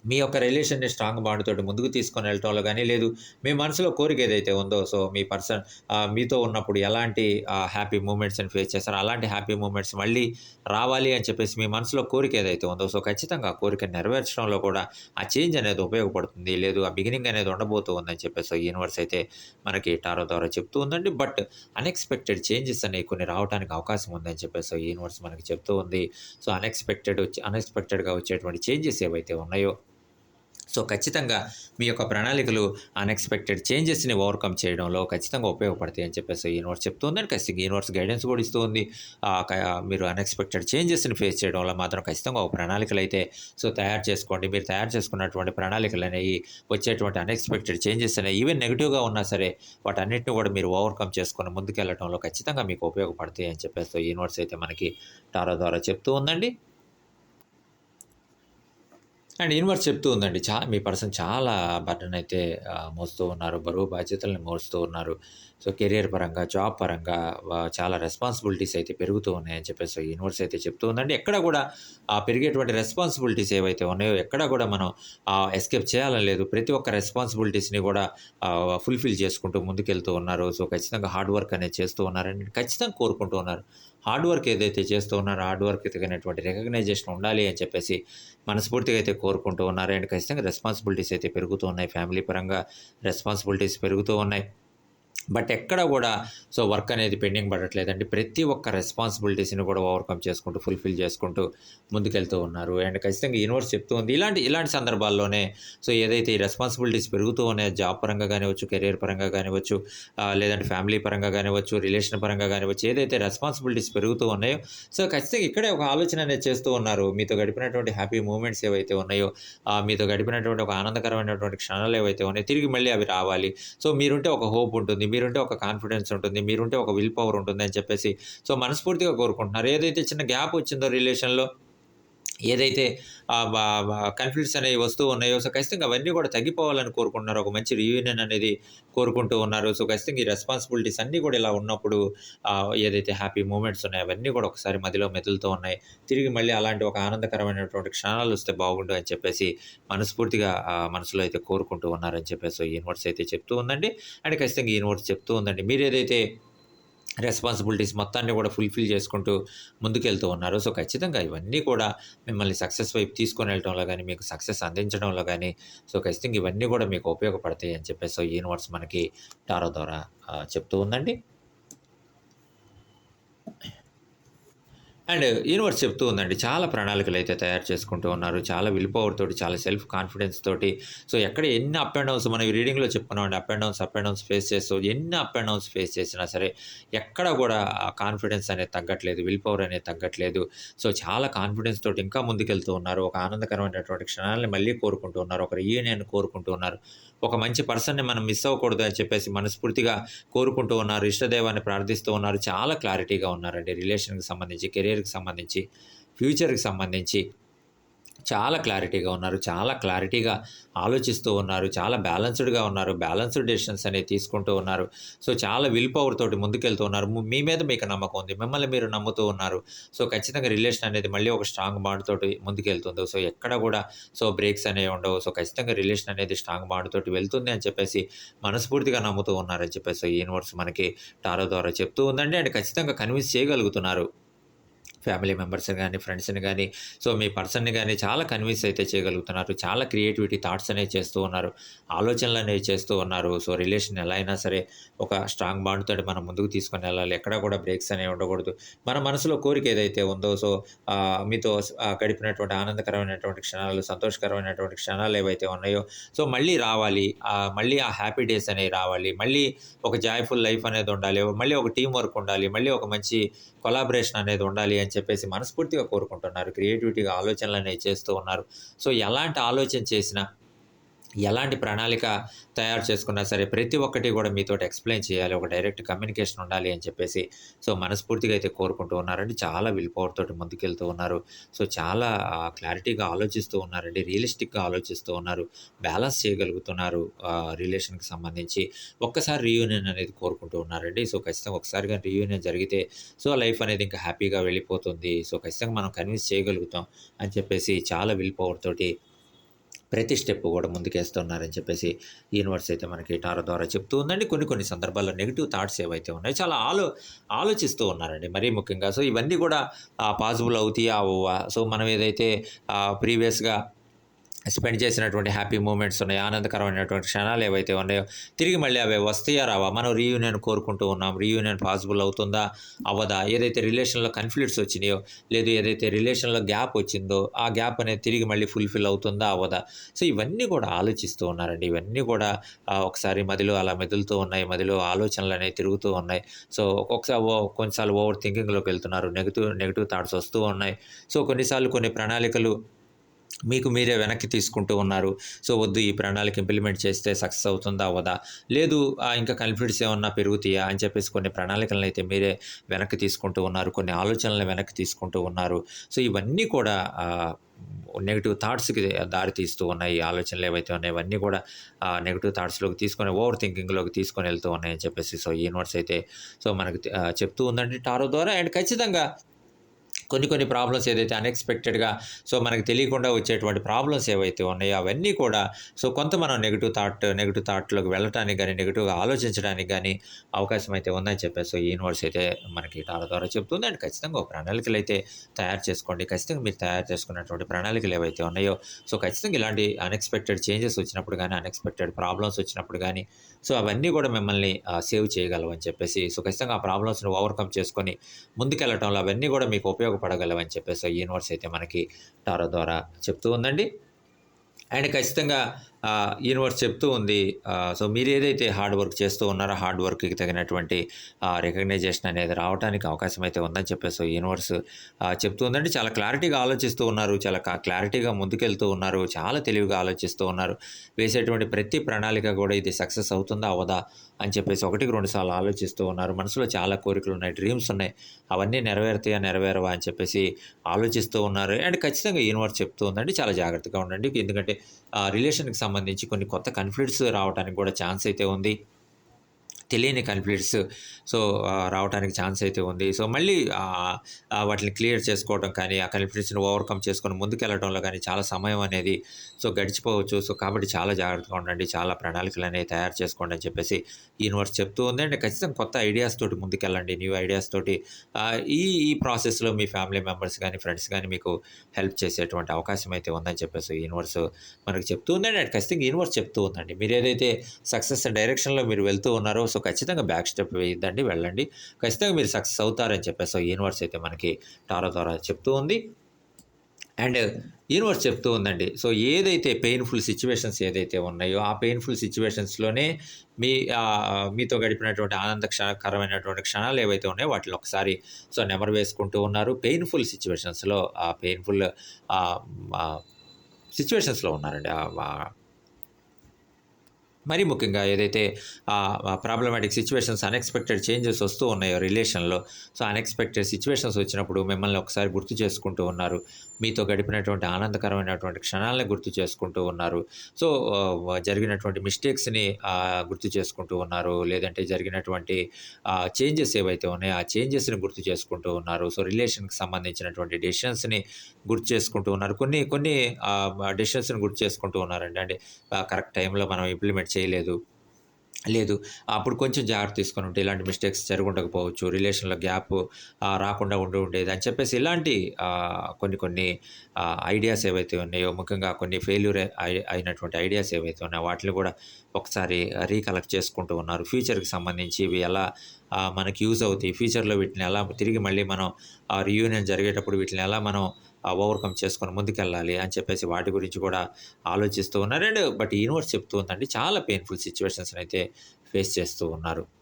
మీ యొక్క రిలేషన్‌ని స్ట్రాంగ్ బాండ్ తోటి ముందుకు తీసుకొని వెళ్ళటంలో కానీ లేదు మీ మనసులో కోరిక ఏదైతే ఉందో, సో, మీ పర్సన్ మీతో ఉన్నప్పుడు ఎలాంటి హ్యాపీ మూమెంట్స్‌ని ఫేస్ చేస్తారో అలాంటి హ్యాపీ మూమెంట్స్ మళ్ళీ రావాలి అని చెప్పేసి మీ మనసులో కోరిక ఏదైతే ఉందో, సో, ఖచ్చితంగా కోరిక నెరవేర్చడంలో కూడా ఆ చేంజ్ అనేది ఉపయోగపడుతుంది. లేదు ఆ బిగినింగ్ అనేది ఉండబోతూ ఉందని చెప్పేసి యూనివర్స్ అయితే మనకి టారో ద్వారా చెప్తూ ఉందండి. బట్ అన్‌ఎక్స్‌పెక్టెడ్ చేంజెస్ అనేవి కొన్ని రావటానికి అవకాశం ఉందని చెప్పేసి యూనివర్స్ మనకి చెప్తూ ఉంది. సో, అన్‌ఎక్స్‌పెక్టెడ్ వచ్చి అన్‌ఎక్స్‌పెక్టెడ్‌గా వచ్చేటువంటి చేంజెస్ ఏవైతే ఉన్నాయో సో, ఖచ్చితంగా మీ యొక్క ప్రణాళికలు అన్‌ఎక్స్‌పెక్టెడ్ చేంజెస్‌ని ఓవర్‌కమ్ చేయడంలో ఖచ్చితంగా ఉపయోగపడతాయి అని చెప్పేసి యూనివర్స్ చెప్తూ ఉందండి. ఖచ్చితంగా యూనివర్స్ గైడెన్స్ కూడా ఇస్తుంది క మీరు అన్‌ఎక్స్‌పెక్టెడ్ చేంజెస్‌ని ఫేస్ చేయడం వల్ల మాత్రం ఖచ్చితంగా ఒక ప్రణాళికలు అయితే సో, తయారు చేసుకోండి. మీరు తయారు చేసుకున్నటువంటి ప్రణాళికలు అనేవి వచ్చేటువంటి అన్‌ఎక్స్‌పెక్టెడ్ చేంజెస్ అనేవి ఈవెన్ నెగెటివ్‌గా ఉన్నా సరే, వాటన్నిటిని కూడా మీరు ఓవర్‌కమ్ చేసుకుని ముందుకెళ్ళటంలో ఖచ్చితంగా మీకు ఉపయోగపడతాయి అని చెప్పేసి యూనివర్స్ అయితే మనకి టారో ద్వారా చెప్తూ ఉందండి. అండ్ యూనివర్స్ చెప్తూ ఉందండి. చా మీ పర్సన్ చాలా బర్డెన్ అయితే మోస్తూ ఉన్నారు. బరువు బాధ్యతలను మోస్తూ ఉన్నారు. సో, కెరియర్ పరంగా, జాబ్ పరంగా చాలా రెస్పాన్సిబిలిటీస్ అయితే పెరుగుతూ ఉన్నాయని చెప్పేసి యూనివర్స్ అయితే చెప్తూ ఉందండి. ఎక్కడ కూడా ఆ పెరిగేటువంటి రెస్పాన్సిబిలిటీస్ ఏవైతే ఉన్నాయో, ఎక్కడ కూడా మనం ఎస్కేప్ చేయాలని లేదు. ప్రతి ఒక్క రెస్పాన్సిబిలిటీస్‌ని కూడా ఫుల్‌ఫిల్ చేసుకుంటూ ముందుకెళ్తూ ఉన్నారు. సో, ఖచ్చితంగా హార్డ్ వర్క్ అనేది చేస్తూ ఉన్నారని ఖచ్చితంగా కోరుకుంటూ ఉన్నారు. హార్డ్ వర్క్ ఏదైతే చేస్తూ ఉన్నారో, హార్డ్ వర్క్ తగినటువంటి రికగ్నైజేషన్ ఉండాలి అని చెప్పేసి మనస్ఫూర్తిగా అయితే కోరుకుంటూ ఉన్నారు. అండ్ ఖచ్చితంగా రెస్పాన్సిబిలిటీస్ అయితే పెరుగుతూ ఉన్నాయి. ఫ్యామిలీ పరంగా రెస్పాన్సిబిలిటీస్ పెరుగుతూ ఉన్నాయి. బట్ ఎక్కడ కూడా సో, వర్క్ అనేది పెండింగ్ పడట్లేదండి. ప్రతి ఒక్క రెస్పాన్సిబిలిటీస్‌ని కూడా ఓవర్‌కమ్ చేసుకుంటూ, ఫుల్‌ఫిల్ చేసుకుంటూ ముందుకెళ్తూ ఉన్నారు. అండ్ ఖచ్చితంగా యూనివర్స్ చెప్తూ ఉంది. ఇలాంటి ఇలాంటి సందర్భాల్లోనే సో, ఏదైతే ఈ రెస్పాన్సిబిలిటీస్ పెరుగుతూ ఉన్నాయో, జాబ్ పరంగా కానివ్వచ్చు, కెరియర్ పరంగా కానివ్వచ్చు, లేదంటే ఫ్యామిలీ పరంగా కానివ్వచ్చు, రిలేషన్ పరంగా కానివ్వచ్చు, ఏదైతే రెస్పాన్సిబిలిటీస్ పెరుగుతూ ఉన్నాయో, సో, ఖచ్చితంగా ఇక్కడే ఒక ఆలోచన అనేది చేస్తూ ఉన్నారు. మీతో గడిపినటువంటి హ్యాపీ మూమెంట్స్ ఏవైతే ఉన్నాయో, మీతో గడిపినటువంటి ఒక ఆనందకరమైనటువంటి క్షణాలు ఏవైతే ఉన్నాయో, తిరిగి మళ్ళీ అవి రావాలి. సో, మీరుంటే ఒక హోప్ ఉంటుంది. మీరుంటే ఒక కాన్ఫిడెన్స్ ఉంటుంది. మీరుంటే ఒక విల్ పవర్ ఉంటుంది అని చెప్పేసి సో, మనస్ఫూర్తిగా కోరుకుంటున్నారు. ఏదైతే చిన్న గ్యాప్ వచ్చిందో రిలేషన్‌లో ఏదైతే కన్‌ఫ్లిక్ట్స్ అనేవి వస్తూ ఉన్నాయో, సో, ఖచ్చితంగా అవన్నీ కూడా తగ్గిపోవాలని కోరుకుంటున్నారు. ఒక మంచి రీయూనియన్ అనేది కోరుకుంటూ ఉన్నారు. సో, ఖచ్చితంగా ఈ రెస్పాన్సిబిలిటీస్ అన్నీ కూడా ఇలా ఉన్నప్పుడు ఏదైతే హ్యాపీ మూమెంట్స్ ఉన్నాయో, అవన్నీ కూడా ఒకసారి మదిలో మెదులుతూ ఉన్నాయి. తిరిగి మళ్ళీ అలాంటి ఒక ఆనందకరమైనటువంటి క్షణాలు వస్తే బాగుండు అని చెప్పేసి మనస్ఫూర్తిగా మనసులో అయితే కోరుకుంటూ ఉన్నారని చెప్పేసి యూనివర్స్ అయితే చెప్తూ ఉందండి. అండ్ ఖచ్చితంగా యూనివర్స్ చెప్తూ ఉందండి. మీరేదైతే రెస్పాన్సిబిలిటీస్ మొత్తాన్ని కూడా ఫుల్‌ఫిల్ చేసుకుంటూ ముందుకెళ్తూ ఉన్నారు. సో, ఖచ్చితంగా ఇవన్నీ కూడా మిమ్మల్ని సక్సెస్ వైపు తీసుకొని వెళ్ళటంలో కానీ మీకు సక్సెస్ అందించడంలో కానీ సో, ఖచ్చితంగా ఇవన్నీ కూడా మీకు ఉపయోగపడతాయి అని చెప్పేసి యూనివర్స్ మనకి టారో ద్వారా చెప్తూ ఉందండి. అండ్ యూనివర్స్ చెప్తూ ఉందండి. చాలా ప్రణాళికలు అయితే తయారు చేసుకుంటూ ఉన్నారు. చాలా విల్ పవర్ తోటి, చాలా సెల్ఫ్ కాన్ఫిడెన్స్ తోటి సో, ఎక్కడ ఎన్ని అప్ అండ్ డౌన్స్ మనం రీడింగ్‌లో చెప్పుకున్నామండి. Up and downs, up and downs face చేస్తూ ఎన్ని అప్ అండ్ డౌన్స్ ఫేస్ చేసినా సరే, ఎక్కడ కూడా ఆ కాన్ఫిడెన్స్ అనేది తగ్గట్లేదు. విల్ పవర్ అనేది తగ్గట్లేదు. సో, చాలా కాన్ఫిడెన్స్ తోటి ఇంకా ముందుకెళ్తూ ఉన్నారు. ఒక ఆనందకరమైనటువంటి క్షణాలని మళ్ళీ కోరుకుంటూ ఉన్నారు. ఒక రీయూనియన్ కోరుకుంటూ ఉన్నారు. ఒక మంచి పర్సన్‌ని మనం మిస్ అవ్వకూడదు అని చెప్పేసి మనస్ఫూర్తిగా కోరుకుంటూ ఉన్నారు. ఇష్టదేవాన్ని ప్రార్థిస్తూ ఉన్నారు. చాలా క్లారిటీగా ఉన్నారండి. రిలేషన్‌కి సంబంధించి, కెరీర్ కెరీర్కి సంబంధించి, ఫ్యూచర్‌కి సంబంధించి చాలా క్లారిటీగా ఉన్నారు. చాలా క్లారిటీగా ఆలోచిస్తూ ఉన్నారు. చాలా బ్యాలెన్స్‌డ్‌గా ఉన్నారు. బ్యాలెన్స్‌డ్ డెసిషన్స్ అనేవి తీసుకుంటూ ఉన్నారు. సో, చాలా విల్ పవర్ తోటి ముందుకెళ్తూ ఉన్నారు. మీ మీద మీకు నమ్మకం ఉంది. మిమ్మల్ని మీరు నమ్ముతూ ఉన్నారు. సో, ఖచ్చితంగా రిలేషన్ అనేది మళ్ళీ ఒక స్ట్రాంగ్ బాండ్ తోటి ముందుకెళ్తుంది. సో, ఎక్కడ కూడా సో, బ్రేక్స్ అనేవి ఉండవు. సో, ఖచ్చితంగా రిలేషన్ అనేది స్ట్రాంగ్ బాండ్ తోటి వెళ్తుంది అని చెప్పేసి మనస్ఫూర్తిగా నమ్ముతూ ఉన్నారని చెప్పేసి యూనివర్స్ మనకి టారో ద్వారా చెప్తూ ఉందండి. అండ్ ఖచ్చితంగా కన్విన్స్ చేయగలుగుతున్నారు. ఫ్యామిలీ మెంబర్స్‌ని కానీ ఫ్రెండ్స్‌ని కానీ సో మీ పర్సన్‌ని కానీ చాలా కన్విన్స్ అయితే చేయగలుగుతున్నారు. చాలా క్రియేటివిటీ థాట్స్ అనేవి చేస్తూ ఉన్నారు. ఆలోచనలు అనేవి చేస్తూ ఉన్నారు. సో రిలేషన్ ఎలా అయినా సరే ఒక స్ట్రాంగ్ బాండ్తో మనం ముందుకు తీసుకొని వెళ్ళాలి. ఎక్కడ కూడా బ్రేక్స్ అనేవి ఉండకూడదు. మన మనసులో కోరిక ఏదైతే ఉందో సో మీతో గడిపినటువంటి ఆనందకరమైనటువంటి క్షణాలు, సంతోషకరమైనటువంటి క్షణాలు ఏవైతే ఉన్నాయో సో మళ్ళీ రావాలి. మళ్ళీ ఆ హ్యాపీ డేస్ అనేవి రావాలి. మళ్ళీ ఒక జాయ్‌ఫుల్ లైఫ్ అనేది ఉండాలి. మళ్ళీ ఒక టీం వర్క్ ఉండాలి. మళ్ళీ ఒక మంచి కొలాబరేషన్ అనేది ఉండాలి అని చెప్పేసి మనస్ఫూర్తిగా కోరుకుంటున్నారు. క్రియేటివిటీగా ఆలోచనలు అనేవి చేస్తూ ఉన్నారు. సో ఎలాంటి ఆలోచన చేసినా, ఎలాంటి ప్రణాళిక తయారు చేసుకున్నా సరే ప్రతి ఒక్కటి కూడా మీతో ఎక్స్‌ప్లెయిన్ చేయాలి. ఒక డైరెక్ట్ కమ్యూనికేషన్ ఉండాలి అని చెప్పేసి సో మనస్ఫూర్తిగా అయితే కోరుకుంటూ ఉన్నారండి. చాలా విల్ పవర్ తోటి ముందుకెళ్తూ ఉన్నారు. సో చాలా క్లారిటీగా ఆలోచిస్తూ ఉన్నారండి. రియలిస్టిక్‌గా ఆలోచిస్తూ ఉన్నారు. బ్యాలెన్స్ చేయగలుగుతున్నారు రిలేషన్‌కి సంబంధించి. ఒక్కసారి రీయూనియన్ అనేది కోరుకుంటూ ఉన్నారండి. సో ఖచ్చితంగా ఒకసారి రీయూనియన్ జరిగితే సో లైఫ్ అనేది ఇంకా హ్యాపీగా వెళ్ళిపోతుంది. సో ఖచ్చితంగా మనం కన్విన్స్ చేయగలుగుతాం అని చెప్పేసి చాలా విల్ పవర్ తోటి ప్రతి స్టెప్ కూడా ముందుకేస్తున్నారని చెప్పేసి యూనివర్స్ అయితే మనకి టారో ద్వారా చెప్తూ ఉందండి. కొన్ని కొన్ని సందర్భాల్లో నెగిటివ్ థాట్స్ ఏవైతే ఉన్నాయో చాలా ఆలో ఆలోచిస్తూ ఉన్నారండి. మరీ ముఖ్యంగా సో ఇవన్నీ కూడా పాసిబుల్ అవుతాయి సో మనం ఏదైతే ప్రీవియస్‌గా స్పెండ్ చేసినటువంటి హ్యాపీ మూమెంట్స్ ఉన్నాయి ఆనందకరమైనటువంటి క్షణాలు ఏవైతే ఉన్నాయో తిరిగి మళ్ళీ అవి వస్తాయా? రావా? మనం రీయూనియన్ కోరుకుంటూ ఉన్నాం. రీయూనియన్ పాసిబుల్ అవుతుందా? అవ్వదా? ఏదైతే రిలేషన్‌లో కన్ఫ్లిక్ట్స్ వచ్చినాయో, లేదు ఏదైతే రిలేషన్‌లో గ్యాప్ వచ్చిందో, ఆ గ్యాప్ అనేది తిరిగి మళ్ళీ ఫుల్‌ఫిల్ అవుతుందా? అవ్వదా? సో ఇవన్నీ కూడా ఆలోచిస్తూ ఉన్నారండి. ఇవన్నీ కూడా ఒకసారి మదిలో అలా మెదులుతూ ఉన్నాయి. మదిలో ఆలోచనలు అనేవి తిరుగుతూ ఉన్నాయి. సో ఒక్కొక్కసారి ఓ కొన్నిసార్లు ఓవర్ థింకింగ్‌లోకి వెళ్తున్నారు. నెగిటివ్ నెగిటివ్ థాట్స్ వస్తూ ఉన్నాయి. సో కొన్నిసార్లు కొన్ని ప్రణాళికలు మీకు మీరే వెనక్కి తీసుకుంటూ ఉన్నారు. సో వద్దు ఈ ప్రణాళిక ఇంప్లిమెంట్ చేస్తే సక్సెస్ అవుతుందా? అవ్వదా? లేదు ఇంకా కన్ఫిడెన్స్ ఏమన్నా పెరుగుతాయా? అని చెప్పేసి కొన్ని ప్రణాళికలనైతే మీరే వెనక్కి తీసుకుంటూ ఉన్నారు. కొన్ని ఆలోచనలను వెనక్కి తీసుకుంటూ ఉన్నారు. సో ఇవన్నీ కూడా నెగిటివ్ థాట్స్‌కి దారి తీస్తూ ఉన్నాయి. ఈ ఆలోచనలు ఏవైతే ఉన్నాయో ఇవన్నీ కూడా నెగిటివ్ థాట్స్‌లోకి తీసుకొని ఓవర్ థింకింగ్‌లోకి తీసుకొని వెళ్తూ ఉన్నాయని చెప్పేసి సో యూనివర్స్ అయితే సో మనకి చెప్తూ ఉందండి టారో ద్వారా. అండ్ ఖచ్చితంగా కొన్ని కొన్ని ప్రాబ్లమ్స్ ఏదైతే అన్‌ఎక్స్‌పెక్టెడ్‌గా సో మనకు తెలియకుండా వచ్చేటువంటి ప్రాబ్లమ్స్ ఏవైతే ఉన్నాయో అవన్నీ కూడా సో కొంత మనం నెగిటివ్ థాట్ నెగిటివ్ థాట్‌లోకి వెళ్ళటానికి కానీ నెగిటివ్గా ఆలోచించడానికి కానీ అవకాశం అయితే ఉందని చెప్పేసి సో యూనివర్స్ అయితే మనకి టాల ద్వారా చెప్తుంది. అండ్ ఖచ్చితంగా ఒక అయితే తయారు చేసుకోండి. ఖచ్చితంగా మీరు తయారు చేసుకున్నటువంటి ప్రణాళికలు ఏవైతే ఉన్నాయో సో ఖచ్చితంగా ఇలాంటి అన్‌ఎక్స్‌పెక్టెడ్ చేంజెస్ వచ్చినప్పుడు కానీ అన్‌ఎక్స్‌పెక్టెడ్ ప్రాబ్లమ్స్ వచ్చినప్పుడు కానీ సో అవన్నీ కూడా మిమ్మల్ని సేవ్ చేయగలవని చెప్పేసి సో ఖచ్చితంగా ఆ ప్రాబ్లమ్స్‌ని ఓవర్‌కమ్ చేసుకొని ముందుకెళ్ళటంలో అవన్నీ కూడా మీకు ఉపయోగపడగలవని చెప్పేసి యూనివర్స్ అయితే మనకి టారో ద్వారా చెప్తూ ఉందండి. అండ్ ఖచ్చితంగా యూనివర్స్ చెప్తూ ఉంది. సో మీరు ఏదైతే హార్డ్ వర్క్ చేస్తూ ఉన్నారో హార్డ్ వర్క్‌కి తగినటువంటి రికగ్నైజేషన్ అనేది రావటానికి అవకాశం అయితే ఉందని చెప్పేసి సో యూనివర్స్ చెప్తూ ఉందండి. చాలా క్లారిటీగా ఆలోచిస్తూ ఉన్నారు. చాలా క్లారిటీగా ముందుకెళ్తూ ఉన్నారు. చాలా తెలివిగా ఆలోచిస్తూ ఉన్నారు. వేసేటువంటి ప్రతి ప్రణాళిక కూడా ఇది సక్సెస్ అవుతుందా? అవదా అని చెప్పేసి ఒకటికి రెండు సార్లు ఆలోచిస్తూ ఉన్నారు. మనసులో చాలా కోరికలు ఉన్నాయి. డ్రీమ్స్ ఉన్నాయి. అవన్నీ నెరవేరుతాయా? నెరవేరవా? అని చెప్పేసి ఆలోచిస్తూ ఉన్నారు. అండ్ ఖచ్చితంగా యూనివర్స్ చెప్తూ ఉందండి. చాలా జాగ్రత్తగా ఉండండి. ఎందుకంటే రిలేషన్‌కి సంబంధించి కొన్ని కొత్త కన్ఫ్లిక్ట్స్ రావటానికి కూడా ఛాన్స్ అయితే ఉంది. తెలియని కన్ఫ్లిక్ట్స్ సో రావడానికి రావటానికి ఛాన్స్ అయితే ఉంది. సో మళ్ళీ వాటిని క్లియర్ చేసుకోవడం కానీ, ఆ కన్ఫ్లిక్ట్స్ని ఓవర్‌కమ్ చేసుకొని ముందుకెళ్ళటంలో కానీ చాలా సమయం అనేది సో గడిచిపోవచ్చు. సో కాబట్టి చాలా జాగ్రత్తగా ఉండండి. చాలా ప్రణాళికలు అనేవి తయారు చేసుకోండి అని చెప్పేసి యూనివర్స్ చెప్తూ ఉంది. అండ్ ఖచ్చితంగా కొత్త ఐడియాస్ తోటి ముందుకెళ్ళండి. న్యూ ఐడియాస్ తోటి ఈ ఈ ప్రాసెస్‌లో మీ ఫ్యామిలీ మెంబర్స్ కానీ ఫ్రెండ్స్ కానీ మీకు హెల్ప్ చేసేటువంటి అవకాశం అయితే ఉందని చెప్పేసి యూనివర్స్ మనకు చెప్తూ ఉందండి. అండ్ ఖచ్చితంగా యూనివర్స్ చెప్తూ ఉందండి. మీరు ఏదైతే సక్సెస్ డైరెక్షన్‌లో మీరు వెళ్తూ ఉన్నారో సో సో ఖచ్చితంగా బ్యాక్ స్టెప్ వేయొద్దండి. వెళ్ళండి. ఖచ్చితంగా మీరు సక్సెస్ అవుతారని చెప్పేసి సో యూనివర్స్ అయితే మనకి టారో ద్వారా చెప్తూ ఉంది. అండ్ యూనివర్స్ చెప్తూ ఉందండి. సో ఏదైతే పెయిన్‌ఫుల్ సిచ్యువేషన్స్ ఏదైతే ఉన్నాయో ఆ పెయిన్‌ఫుల్ సిచ్యువేషన్స్లోనే మీ మీతో గడిపినటువంటి ఆనంద క్షణకరమైనటువంటి క్షణాలు ఏవైతే ఉన్నాయో వాటిని ఒకసారి సో నెమరు వేసుకుంటూ ఉన్నారు. పెయిన్‌ఫుల్ సిచ్యువేషన్స్లో ఆ పెయిన్‌ఫుల్ సిచ్యువేషన్స్లో ఉన్నారండి. మరీ ముఖ్యంగా ఏదైతే ప్రాబ్లమాటిక్ సిచ్యువేషన్స్ అన్‌ఎక్స్‌పెక్టెడ్ చేంజెస్ వస్తూ ఉన్నాయో రిలేషన్‌లో సో అన్‌ఎక్స్‌పెక్టెడ్ సిచ్యువేషన్స్ వచ్చినప్పుడు మిమ్మల్ని ఒకసారి గుర్తు చేసుకుంటూ ఉన్నారు. మీతో గడిపినటువంటి ఆనందకరమైనటువంటి క్షణాలను గుర్తు చేసుకుంటూ ఉన్నారు. సో జరిగినటువంటి మిస్టేక్స్‌ని గుర్తు చేసుకుంటూ ఉన్నారు. లేదంటే జరిగినటువంటి చేంజెస్ ఏవైతే ఉన్నాయో ఆ చేంజెస్‌ని గుర్తు చేసుకుంటూ ఉన్నారు. సో రిలేషన్‌కి సంబంధించినటువంటి డెసిషన్స్‌ని గుర్తు చేసుకుంటూ ఉన్నారు. కొన్ని కొన్ని డెసిషన్స్‌ని గుర్తు చేసుకుంటూ ఉన్నారండి. అంటే కరెక్ట్ టైంలో మనం ఇంప్లిమెంట్ చేయలేదు. లేదు అప్పుడు కొంచెం జాగ్రత్త తీసుకొని ఉంటే ఇలాంటి మిస్టేక్స్ జరుగుండకపోవచ్చు రిలేషన్లో గ్యాప్ రాకుండా ఉండి ఉండేది అని చెప్పేసి ఇలాంటి కొన్ని కొన్ని ఐడియాస్ ఏవైతే ఉన్నాయో ముఖ్యంగా కొన్ని ఫెయిల్యూర్ అయినటువంటి ఐడియాస్ ఏవైతే ఉన్నాయో వాటిని కూడా ఒకసారి రీకలెక్ట్ చేసుకుంటూ ఉన్నారు ఫ్యూచర్కి సంబంధించి ఇవి ఎలా మనకి యూజ్ అవుతాయి ఫ్యూచర్లో వీటిని ఎలా తిరిగి మళ్ళీ మనం రీయూనియన్ జరిగేటప్పుడు వీటిని ఎలా మనం ఓవర్కమ్ చేసుకొని ముందుకెళ్ళాలి అని చెప్పేసి వాటి గురించి కూడా ఆలోచిస్తూ ఉన్నారు. అండ్ బట్ యూనివర్స్ చెప్తూ ఉందండి చాలా పెయిన్ఫుల్ సిచ్యువేషన్స్ అయితే ఫేస్ చేస్తూ ఉన్నారు.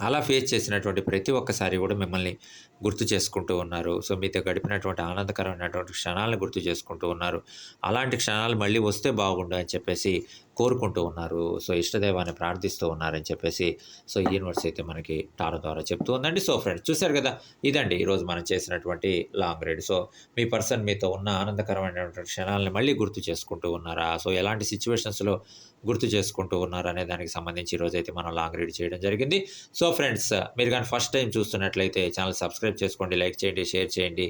అలా ఫేస్ చేసినటువంటి ప్రతి ఒక్కసారి కూడా మిమ్మల్ని గుర్తు చేసుకుంటూ ఉన్నారు. సో మీతో గడిపినటువంటి ఆనందకరమైనటువంటి క్షణాలను గుర్తు చేసుకుంటూ ఉన్నారు. అలాంటి క్షణాలు మళ్ళీ వస్తే బాగుండు అని చెప్పేసి కోరుకుంటూ ఉన్నారు. సో ఇష్టదైవాన్ని ప్రార్థిస్తూ ఉన్నారని చెప్పేసి సో ఈ యూనివర్స్ అయితే మనకి టారో ద్వారా చెప్తూ ఉందండి. సో ఫ్రెండ్స్ చూశారు కదా? ఇదండి ఈరోజు మనం చేసినటువంటి లాంగ్ రైడ్. సో మీ పర్సన్ మీతో ఉన్న ఆనందకరమైనటువంటి క్షణాలను మళ్ళీ గుర్తు చేసుకుంటూ ఉన్నారా? సో ఎలాంటి సిచ్యువేషన్స్లో గుర్తు చేసుకుంటూ ఉన్నారు అనే దానికి సంబంధించి ఈరోజు అయితే మనం లాంగ్ రీడ్ చేయడం జరిగింది. సో ఫ్రెండ్స్ మీరు కానీ ఫస్ట్ టైం చూస్తున్నట్లయితే ఛానల్ సబ్స్క్రైబ్ చేసుకోండి లైక్ చేయండి షేర్ చేయండి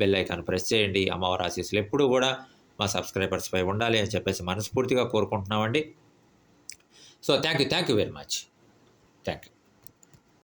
బెల్ ఐకాన్ ప్రెస్ చేయండి. అమ్మవారి ఆశీస్సులు ఎప్పుడూ కూడా మా సబ్స్క్రైబర్స్పై ఉండాలి అని చెప్పేసి మనస్ఫూర్తిగా కోరుకుంటున్నామండి. So thank you thank you very much thank you